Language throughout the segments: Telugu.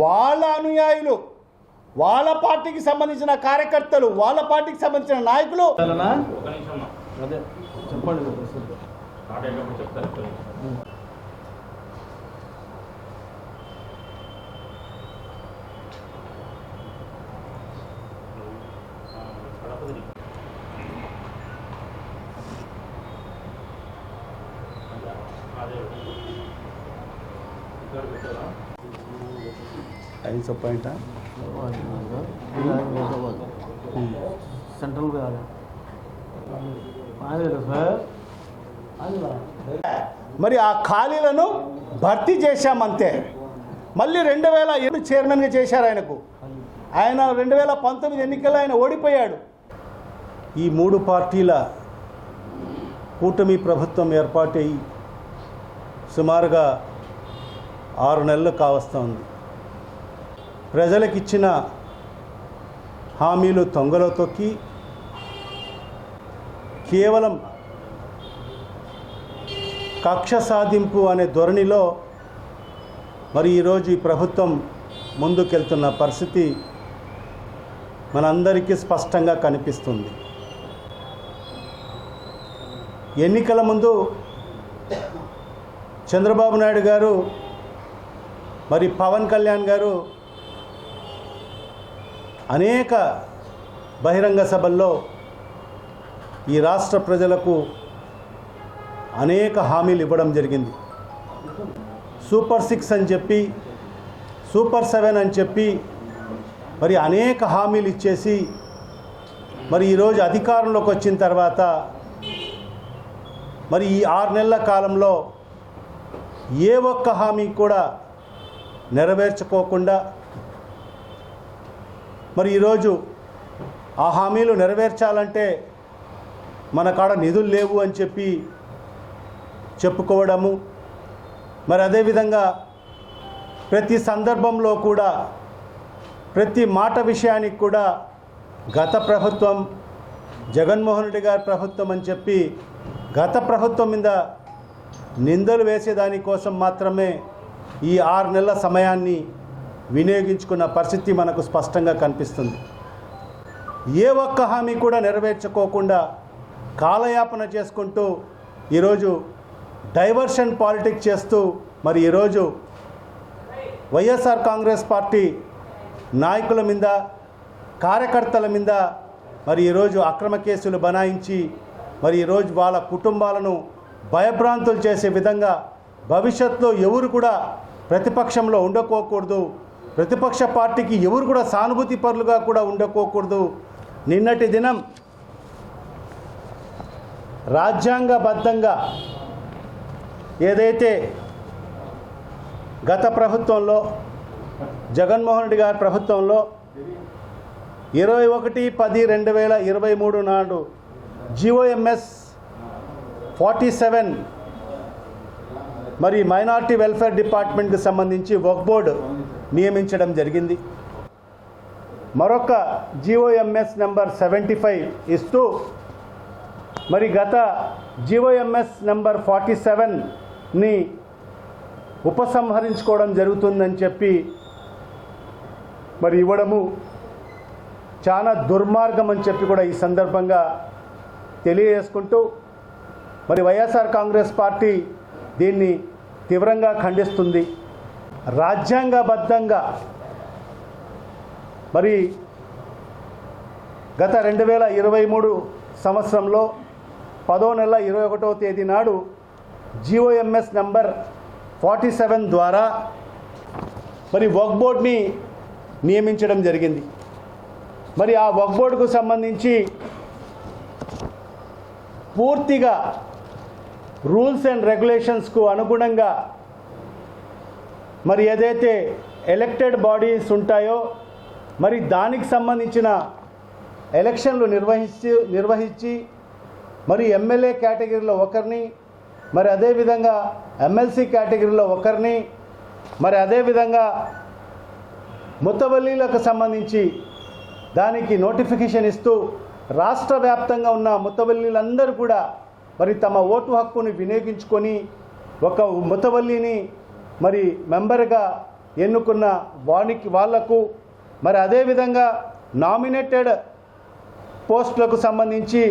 వాళ్ళ అనుయాయులు వాళ్ళ పార్టీకి సంబంధించిన కార్యకర్తలు వాళ్ళ పార్టీకి సంబంధించిన నాయకులు. అదే చెప్పండి కదా ఐదు పాయింట్ సెంట్రల్ మరి ఆ ఖాళీలను భర్తీ చేశామంతే. మళ్ళీ రెండు వేల ఏడు చైర్మన్గా చేశారు ఆయనకు. ఆయన రెండు వేల పంతొమ్మిది ఎన్నికల్లో ఆయన ఓడిపోయాడు. ఈ మూడు పార్టీల కూటమి ప్రభుత్వం ఏర్పాటై సుమారుగా ఆరు నెలలు కావస్తోంది ప్రజలకిచ్చిన హామీలు తొంగలో తొక్కి కేవలం కక్ష సాధింపు అనే ధోరణిలో మరి ఈరోజు ఈ ప్రభుత్వం ముందుకెళ్తున్న పరిస్థితి మనందరికీ స్పష్టంగా కనిపిస్తుంది. ఎన్నికల ముందు చంద్రబాబు నాయుడు గారు మరి పవన్ కళ్యాణ్ గారు అనేక బహిరంగ సభల్లో ఈ రాష్ట్ర ప్రజలకు అనేక హామీలు ఇవ్వడం జరిగింది. సూపర్ సిక్స్ అని చెప్పి సూపర్ సెవెన్ అని చెప్పి మరి అనేక హామీలు ఇచ్చేసి మరి ఈరోజు అధికారంలోకి వచ్చిన తర్వాత మరి ఈ ఆరు నెలల కాలంలో ఏ ఒక్క హామీ కూడా నెరవేర్చుకోకుండా మరి ఈరోజు ఆ హామీలు నెరవేర్చాలంటే మన కాడ నిధులు లేవు అని చెప్పి చెప్పుకోవడము మరి అదేవిధంగా ప్రతి సందర్భంలో కూడా ప్రతి మాట విషయానికి కూడా గత ప్రభుత్వం జగన్మోహన్ రెడ్డి గారి ప్రభుత్వం అని చెప్పి గత ప్రభుత్వం మీద నిందలు వేసేదానికోసం మాత్రమే ఈ ఆరు నెలల సమయాన్ని వినియోగించుకున్న పరిస్థితి మనకు స్పష్టంగా కనిపిస్తుంది. ఏ ఒక్క హామీ కూడా నెరవేర్చుకోకుండా కాలయాపన చేసుకుంటూ ఈరోజు డైవర్షన్ పాలిటిక్స్ చేస్తూ మరి ఈరోజు వైఎస్ఆర్ కాంగ్రెస్ పార్టీ నాయకుల మీద కార్యకర్తల మీద మరి ఈరోజు అక్రమ కేసులు బనాయించి మరి ఈరోజు వాళ్ళ కుటుంబాలను భయభ్రాంతులు చేసే విధంగా భవిష్యత్తులో ఎవరు కూడా ప్రతిపక్షంలో ఉండకోకూడదు. ప్రతిపక్ష పార్టీకి ఎవరు కూడా సానుభూతి పరులుగా కూడా ఉండకోకూడదు. నిన్నటి దినం రాజ్యాంగబద్ధంగా ఏదైతే గత ప్రభుత్వంలో జగన్మోహన్ రెడ్డి గారి ప్రభుత్వంలో ఇరవై ఒకటి పది రెండు వేల ఇరవై మూడు నాడు జిఓఎంఎస్ ఫార్టీ సెవెన్ మరి మైనార్టీ వెల్ఫేర్ డిపార్ట్మెంట్కి సంబంధించి వర్క్ బోర్డు నియమించడం జరిగింది. మరొక జిఓఎంఎస్ నెంబర్ సెవెంటీ ఫైవ్ ఇస్తూ మరి గత జిఓఎంఎస్ నెంబర్ ఫార్టీ సెవెన్ని ఉపసంహరించుకోవడం జరుగుతుందని చెప్పి మరి ఇవ్వడము చాలా దుర్మార్గం అని చెప్పి కూడా ఈ సందర్భంగా తెలియజేసుకుంటూ మరి వైఎస్ఆర్ కాంగ్రెస్ పార్టీ దీన్ని తీవ్రంగా ఖండిస్తుంది. రాజ్యాంగబద్ధంగా. మరి గత రెండు వేల ఇరవై మూడు సంవత్సరంలో పదో నెల ఇరవై ఒకటో తేదీ నాడు జిఓఎంఎస్ నెంబర్ ఫార్టీ సెవెన్ ద్వారా మరి వర్క్ బోర్డ్ని నియమించడం జరిగింది. మరి ఆ వర్క్ బోర్డుకు సంబంధించి పూర్తిగా రూల్స్ అండ్ రెగ్యులేషన్స్కు అనుగుణంగా మరి ఏదైతే ఎలక్టెడ్ బాడీస్ ఉంటాయో మరి దానికి సంబంధించిన ఎలక్షన్లు నిర్వహించి నిర్వహించి మరి ఎమ్మెల్యే కేటగిరీలో ఒకరిని మరి అదేవిధంగా ఎమ్మెల్సీ కేటగిరీలో ఒకరిని మరి అదేవిధంగా ముత్తవల్లీలకు సంబంధించి దానికి నోటిఫికేషన్ ఇస్తూ రాష్ట్ర వ్యాప్తంగా ఉన్న ముత్తవల్లీలందరూ కూడా మరి తమ ఓటు హక్కుని వినియోగించుకొని ఒక ముత్తవల్లిని మరి మెంబర్గా ఎన్నుకున్న వానికి వాళ్ళకు మరి అదేవిధంగా నామినేటెడ్ పోస్టులకు సంబంధించి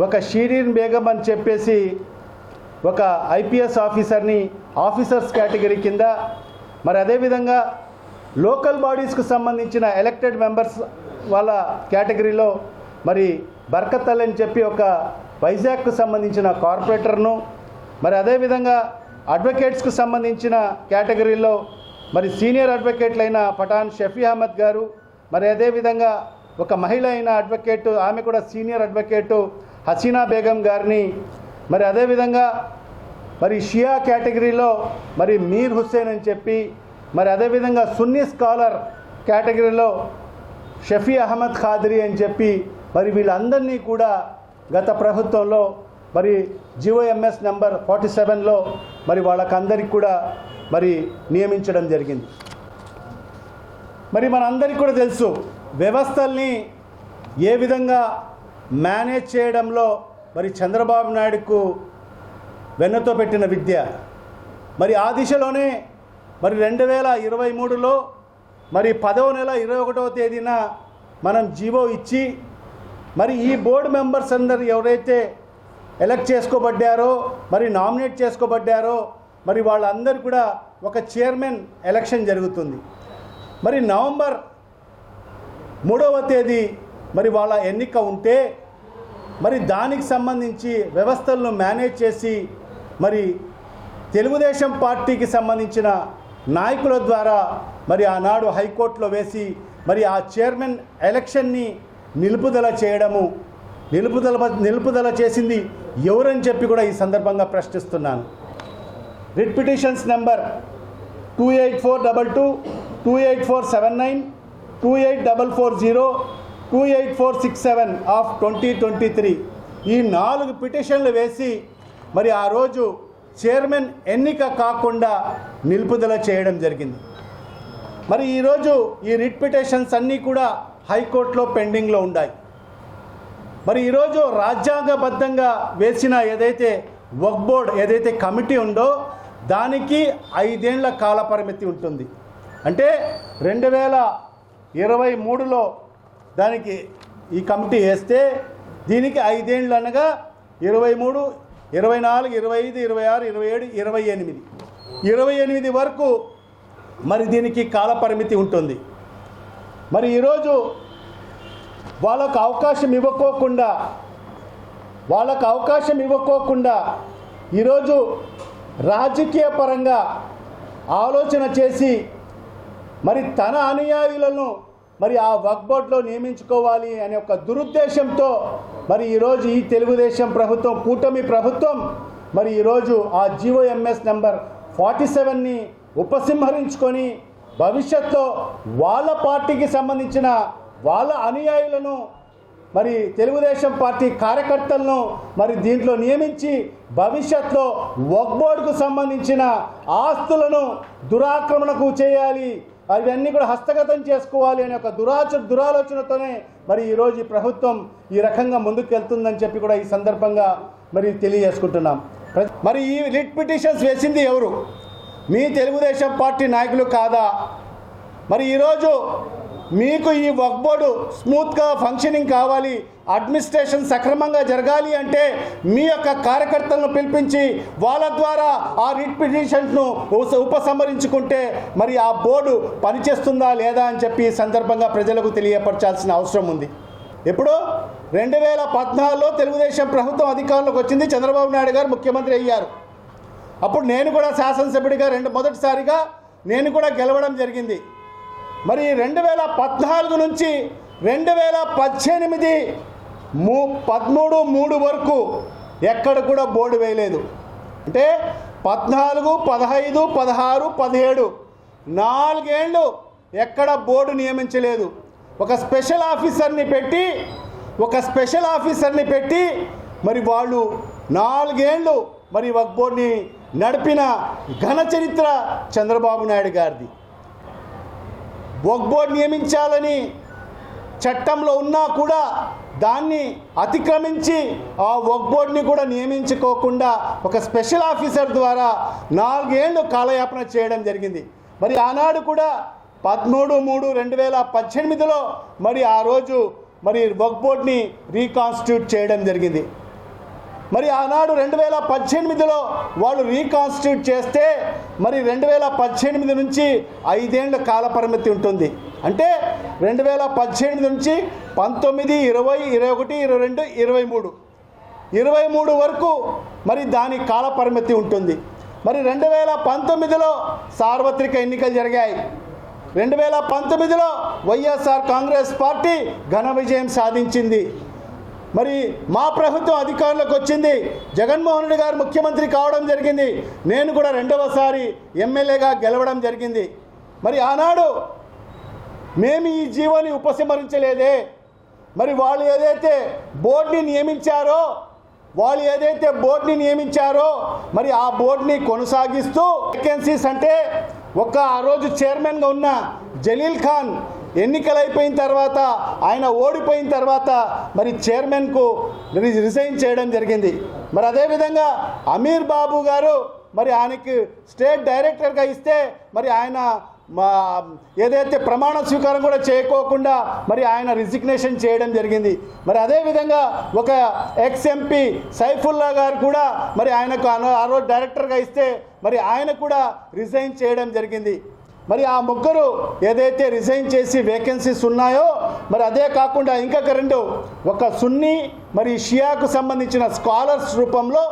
ఒక షీరీన్ బేగం అని చెప్పేసి ఒక ఐపీఎస్ ఆఫీసర్ని ఆఫీసర్స్ కేటగిరీ కింద మరి అదేవిధంగా లోకల్ బాడీస్కు సంబంధించిన ఎలక్టెడ్ మెంబర్స్ వాళ్ళ కేటగిరీలో మరి బర్కత్ అని చెప్పి ఒక వైజాగ్కు సంబంధించిన కార్పొరేటర్ను మరి అదేవిధంగా అడ్వకేట్స్కు సంబంధించిన కేటగిరీలో మరి సీనియర్ అడ్వకేట్లైన పఠాన్ షఫీ అహ్మద్ గారు మరి అదేవిధంగా ఒక మహిళ అయిన అడ్వకేట్ ఆమె కూడా సీనియర్ అడ్వకేటు హసీనా బేగం గారిని మరి అదేవిధంగా మరి షియా కేటగిరీలో మరి మీర్ హుస్సేన్ అని చెప్పి మరి అదేవిధంగా సున్నీ స్కాలర్ కేటగిరీలో షఫీ అహ్మద్ ఖాద్రీ అని చెప్పి మరి వీళ్ళందరినీ కూడా గత ప్రభుత్వంలో మరి జిఓఎంఎస్ నెంబర్ ఫార్టీ సెవెన్లో మరి వాళ్ళకందరికి కూడా మరి నియమించడం జరిగింది. మరి మనందరికీ కూడా తెలుసు వ్యవస్థల్ని ఏ విధంగా మేనేజ్ చేయడంలో మరి చంద్రబాబు నాయుడుకు వెన్నతో పెట్టిన విద్య. మరి ఆ దిశలోనే మరి రెండు వేల ఇరవై మూడులో మరి పదవ నెల ఇరవై ఒకటవ తేదీన మనం జీవో ఇచ్చి మరి ఈ బోర్డు మెంబర్స్ అందరు ఎవరైతే ఎలక్ట్ చేసుకోబడ్డారో మరి నామినేట్ చేసుకోబడ్డారో మరి వాళ్ళందరూ కూడా ఒక చైర్మన్ ఎలక్షన్ జరుగుతుంది. మరి నవంబర్ మూడవ తేదీ మరి వాళ్ళ ఎన్నిక ఉంటే మరి దానికి సంబంధించి వ్యవస్థలను మేనేజ్ చేసి మరి తెలుగుదేశం పార్టీకి సంబంధించిన నాయకుల ద్వారా మరి ఆనాడు హైకోర్టులో వేసి మరి ఆ చైర్మన్ ఎలక్షన్ని నిలుపుదల చేయడము నిలుపుదల నిలుపుదల చేసింది ఎవరని చెప్పి కూడా ఈ సందర్భంగా ప్రశ్నిస్తున్నాను. Writ petitions number two eight four double two two eight four seven nine two eight double four zero two eight four six seven of twenty twenty three ఈ నాలుగు పిటిషన్లు వేసి మరి ఆ రోజు చైర్మన్ ఎన్నిక కాకుండా నిలుపుదల చేయడం జరిగింది. మరి ఈరోజు ఈ రిట్ పిటిషన్స్ అన్నీ కూడా హైకోర్టులో పెండింగ్లో ఉన్నాయి మరి ఈరోజు రాజ్యాంగబద్ధంగా వేసిన ఏదైతే వక్ బోర్డ్ ఏదైతే కమిటీ ఉందో దానికి ఐదేండ్ల కాల పరిమితి ఉంటుంది. అంటే రెండు వేల ఇరవై మూడులో దానికి ఈ కమిటీ వేస్తే దీనికి ఐదేండ్లు అనగా ఇరవై మూడు ఇరవై నాలుగు ఇరవై ఐదు ఇరవై ఆరు ఇరవై ఏడు ఇరవై ఎనిమిది. ఇరవై ఎనిమిది వరకు మరి దీనికి కాల పరిమితి ఉంటుంది. మరి ఈరోజు వాళ్ళకు అవకాశం ఇవ్వకోకుండా వాళ్ళకు అవకాశం ఇవ్వకోకుండా ఈరోజు రాజకీయ పరంగా ఆలోచన చేసి మరి తన అనుయాయులను మరి ఆ వక్బోర్డ్లో నియమించుకోవాలి అనే ఒక దురుద్దేశంతో మరి ఈరోజు ఈ తెలుగుదేశం ప్రభుత్వం కూటమి ప్రభుత్వం మరి ఈరోజు ఆ జిఓఎంఎస్ నెంబర్ ఫార్టీ సెవెన్ని ఉపసంహరించుకొని భవిష్యత్తులో వాళ్ళ పార్టీకి సంబంధించిన వాళ్ళ అనుయాయులను మరి తెలుగుదేశం పార్టీ కార్యకర్తలను మరి దీంట్లో నియమించి భవిష్యత్తులో వక్బోర్డుకు సంబంధించిన ఆస్తులను దురాక్రమణకు చేయాలి. అవన్నీ కూడా హస్తగతం చేసుకోవాలి అనే ఒక దురాచ దురాలోచనతోనే మరి ఈరోజు ఈ ప్రభుత్వం ఈ రకంగా ముందుకు వెళ్తుందని చెప్పి కూడా ఈ సందర్భంగా మరి తెలియజేసుకుంటున్నాం. మరి ఈ లిట్ పిటిషన్స్ వేసింది ఎవరు? మీ తెలుగుదేశం పార్టీ నాయకులు కాదా? మరి ఈరోజు మీకు ఈ వర్క్ బోర్డు స్మూత్గా ఫంక్షనింగ్ కావాలి అడ్మినిస్ట్రేషన్ సక్రమంగా జరగాలి అంటే మీ యొక్క కార్యకర్తలను పిలిపించి వాళ్ళ ద్వారా ఆ రిట్ పిటిషన్స్ను ఉపసంహరించుకుంటే మరి ఆ బోర్డు పనిచేస్తుందా లేదా అని చెప్పి ఈ సందర్భంగా ప్రజలకు తెలియపరచాల్సిన అవసరం ఉంది. ఎప్పుడు? రెండు వేల పద్నాలుగులో తెలుగుదేశం ప్రభుత్వం అధికారంలోకి వచ్చింది. చంద్రబాబు నాయుడు గారు ముఖ్యమంత్రి అయ్యారు. అప్పుడు నేను కూడా శాసనసభ్యుడిగా రెండు మొదటిసారిగా నేను కూడా గెలవడం జరిగింది. మరి రెండు వేల పద్నాలుగు నుంచి రెండు వేల పద్దెనిమిది మూ పదమూడు మూడు వరకు ఎక్కడ కూడా బోర్డు వేయలేదు. అంటే పద్నాలుగు పదహైదు పదహారు పదిహేడు నాలుగేళ్ళు ఎక్కడ బోర్డు నియమించలేదు. ఒక స్పెషల్ ఆఫీసర్ని పెట్టి ఒక స్పెషల్ ఆఫీసర్ని పెట్టి మరి వాళ్ళు నాలుగేళ్ళు మరి వక్ బోర్డుని నడిపిన ఘన చరిత్ర చంద్రబాబు నాయుడు గారిది. వర్క్ బోర్డు నియమించాలని చట్టంలో ఉన్నా కూడా దాన్ని అతిక్రమించి ఆ వగ్బోర్డ్ని కూడా నియమించుకోకుండా ఒక స్పెషల్ ఆఫీసర్ ద్వారా నాలుగేళ్ళు కాలయాపన చేయడం జరిగింది. మరి ఆనాడు కూడా పదమూడు మూడు రెండు వేల పద్దెనిమిదిలో మరి ఆ రోజు మరి వగ్బోర్డ్ని రీకాన్స్టిట్యూట్ చేయడం జరిగింది. మరి ఆనాడు రెండు వేల పద్దెనిమిదిలో వాళ్ళు రీకాన్స్టిట్యూట్ చేస్తే మరి రెండు వేల పద్దెనిమిది నుంచి ఐదేళ్ళ కాలపరిమితి ఉంటుంది. అంటే రెండు వేల పద్దెనిమిది నుంచి పంతొమ్మిది ఇరవై ఇరవై ఒకటి ఇరవై రెండు ఇరవై మూడు. ఇరవై మూడు వరకు మరి దాని కాలపరిమితి ఉంటుంది. మరి రెండు వేల పంతొమ్మిదిలో సార్వత్రిక ఎన్నికలు జరిగాయి. రెండు వేల పంతొమ్మిదిలో వైఎస్ఆర్ కాంగ్రెస్ పార్టీ ఘన విజయం సాధించింది. మరి మా ప్రభుత్వం అధికారంలోకి వచ్చింది. జగన్మోహన్ రెడ్డి గారు ముఖ్యమంత్రి కావడం జరిగింది. నేను కూడా రెండవసారి ఎమ్మెల్యేగా గెలవడం జరిగింది. మరి ఆనాడు మేము ఈ జీవోని ఉపసంహరించలేదే. మరి వాళ్ళు ఏదైతే బోర్డుని నియమించారో వాళ్ళు ఏదైతే బోర్డుని నియమించారో మరి ఆ బోర్డుని కొనసాగిస్తూ వేకెన్సీస్ అంటే ఒక ఆ రోజు చైర్మన్గా ఉన్న జలీల్ ఖాన్ ఎన్నికలు అయిపోయిన తర్వాత ఆయన ఓడిపోయిన తర్వాత మరి చైర్మన్కు రిజైన్ చేయడం జరిగింది. మరి అదేవిధంగా అమీర్ బాబు గారు మరి ఆయనకి స్టేట్ డైరెక్టర్గా ఇస్తే మరి ఆయన మా ఏదైతే ప్రమాణ స్వీకారం కూడా చేయకోకుండా మరి ఆయన రిజిగ్నేషన్ చేయడం జరిగింది. మరి అదేవిధంగా ఒక ఎక్స్ ఎంపీ సైఫుల్లా గారు కూడా మరి ఆయనకు అనో ఆ రోజు డైరెక్టర్గా ఇస్తే మరి ఆయన కూడా రిజైన్ చేయడం జరిగింది. మరి ఆ ముగ్గురు ఏదైతే రిజైన్ చేసి వేకెన్సీస్ ఉన్నాయో మరి అదే కాకుండా ఇంకొక రెండు ఒక సున్నీ మరి షియాకు సంబంధించిన స్కాలర్స్ రూపంలో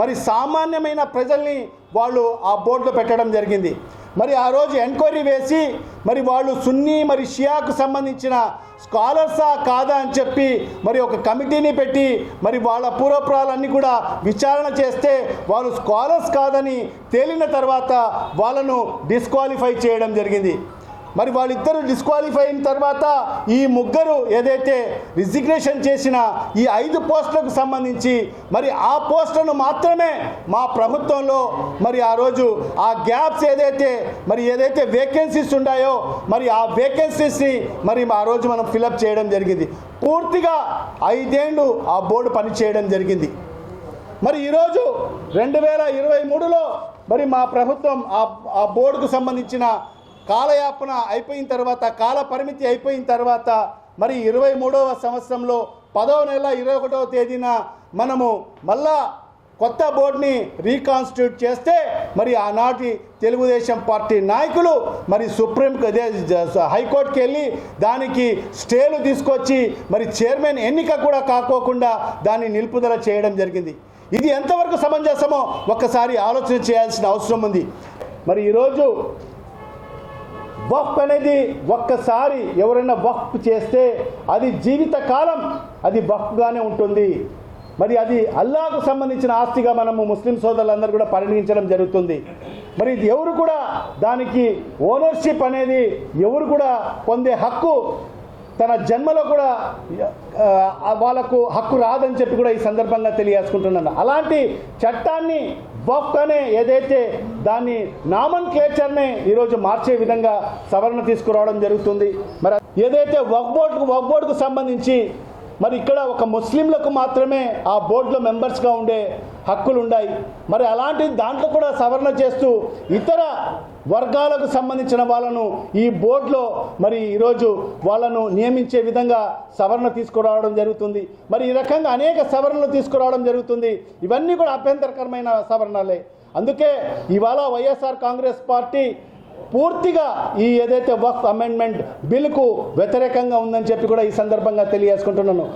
మరి సామాన్యమైన ప్రజల్ని వాళ్ళు ఆ బోర్డులో పెట్టడం జరిగింది. మరి ఆ రోజు ఎంక్వైరీ వేసి మరి వాళ్ళు సున్నీ మరి షియాకు సంబంధించిన స్కాలర్సా కాదా అని చెప్పి మరి ఒక కమిటీని పెట్టి మరి వాళ్ళ పూర్వపురాలన్నీ కూడా విచారణ చేస్తే వాళ్ళు స్కాలర్స్ కాదని తేలిన తర్వాత వాళ్ళను డిస్క్వాలిఫై చేయడం జరిగింది. మరి వాళ్ళిద్దరు డిస్క్వాలిఫై అయిన తర్వాత ఈ ముగ్గురు ఏదైతే రిజిగ్నేషన్ చేసిన ఈ ఐదు పోస్టులకు సంబంధించి మరి ఆ పోస్టులను మాత్రమే మా ప్రభుత్వంలో మరి ఆ రోజు ఆ గ్యాప్స్ ఏదైతే మరి ఏదైతే వేకెన్సీస్ ఉన్నాయో మరి ఆ వేకెన్సీస్ని మరి ఆ రోజు మనం ఫిలప్ చేయడం జరిగింది. పూర్తిగా ఐదేండ్లు ఆ బోర్డు పనిచేయడం జరిగింది. మరి ఈరోజు రెండు వేల ఇరవై మూడులో మరి మా ప్రభుత్వం ఆ ఆ బోర్డుకు సంబంధించిన కాలయాపన అయిపోయిన తర్వాత కాల పరిమితి అయిపోయిన తర్వాత మరి ఇరవై మూడవ సంవత్సరంలో పదవ నెల ఇరవై ఒకటవ తేదీన మనము మళ్ళా కొత్త బోర్డుని రీకాన్స్టిట్యూట్ చేస్తే మరి ఆనాటి తెలుగుదేశం పార్టీ నాయకులు మరి సుప్రీం అదే హైకోర్టుకి వెళ్ళి దానికి స్టేలు తీసుకొచ్చి మరి చైర్మన్ ఎన్నిక కూడా కాకోకుండా దాన్ని నిలుపుదల చేయడం జరిగింది. ఇది ఎంతవరకు సమంజసమో ఒక్కసారి ఆలోచన చేయాల్సిన అవసరం ఉంది. మరి ఈరోజు వక్ఫ్ అనేది ఒక్కసారి ఎవరైనా వక్ఫ్ చేస్తే అది జీవితకాలం అది వక్ఫ్గానే ఉంటుంది. మరి అది అల్లాకు సంబంధించిన ఆస్తిగా మనము ముస్లిం సోదరులందరూ కూడా పరిగణించడం జరుగుతుంది. మరి ఇది ఎవరు కూడా దానికి ఓనర్షిప్ అనేది ఎవరు కూడా పొందే హక్కు తన జన్మలో కూడా వాళ్ళకు హక్కు రాదని చెప్పి కూడా ఈ సందర్భంగా తెలియజేసుకుంటున్నాను. అలాంటి చట్టాన్ని వక్ఫ్ అనే ఏదైతే దాన్ని నామన్ క్లేచర్నే ఈరోజు మార్చే విధంగా సవరణ తీసుకురావడం జరుగుతుంది. మరి ఏదైతే వక్ బోర్డుకు వక్ బోర్డుకు సంబంధించి మరి ఇక్కడ ఒక ముస్లింలకు మాత్రమే ఆ బోర్డులో మెంబర్స్గా ఉండే హక్కులు ఉన్నాయి మరి అలాంటి దాంట్లో కూడా సవరణ చేస్తూ ఇతర వర్గాలకు సంబంధించిన వాళ్ళను ఈ బోర్డులో మరి ఈరోజు వాళ్ళను నియమించే విధంగా సవరణ తీసుకురావడం జరుగుతుంది. మరి ఈ రకంగా అనేక సవరణలు తీసుకురావడం జరుగుతుంది. ఇవన్నీ కూడా అభ్యంతరకరమైన సవరణలే. అందుకే ఇవాళ వైఎస్ఆర్ కాంగ్రెస్ పార్టీ పూర్తిగా ఈ ఏదైతే వక్ఫ్ అమెండ్మెంట్ బిల్కు వ్యతిరేకంగా ఉందని చెప్పి కూడా ఈ సందర్భంగా తెలియజేసుకుంటున్నాను.